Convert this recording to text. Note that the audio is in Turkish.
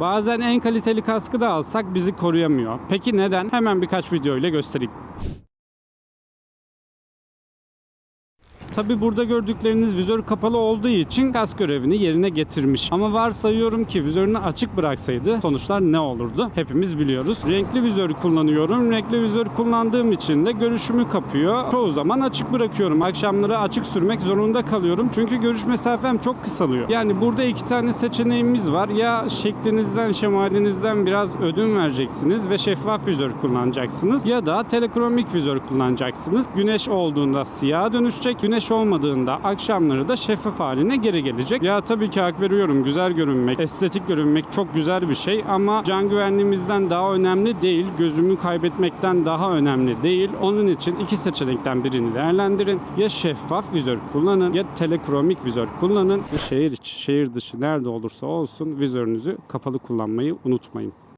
Bazen en kaliteli kaskı da alsak bizi koruyamıyor. Peki neden? Hemen birkaç video ile göstereyim. Tabi burada gördükleriniz vizör kapalı olduğu için kask görevini yerine getirmiş. Ama varsayıyorum ki vizörünü açık bıraksaydı sonuçlar ne olurdu? Hepimiz biliyoruz. Renkli vizör kullanıyorum. Renkli vizör kullandığım için de görüşümü kapıyor. Çoğu zaman açık bırakıyorum. Akşamları açık sürmek zorunda kalıyorum. Çünkü görüş mesafem çok kısalıyor. Yani burada iki tane seçeneğimiz var. Ya şeklinizden, şemalinizden biraz ödün vereceksiniz ve şeffaf vizör kullanacaksınız. Ya da telekromik vizör kullanacaksınız. Güneş olduğunda siyaha dönüşecek. Güneş olmadığında akşamları da şeffaf haline geri gelecek. Ya tabii ki hak veriyorum. Güzel görünmek, estetik görünmek çok güzel bir şey ama can güvenliğimizden daha önemli değil. Gözümü kaybetmekten daha önemli değil. Onun için iki seçenekten birini değerlendirin. Ya şeffaf vizör kullanın ya telekromik vizör kullanın. Şehir içi, şehir dışı nerede olursa olsun vizörünüzü kapalı kullanmayı unutmayın.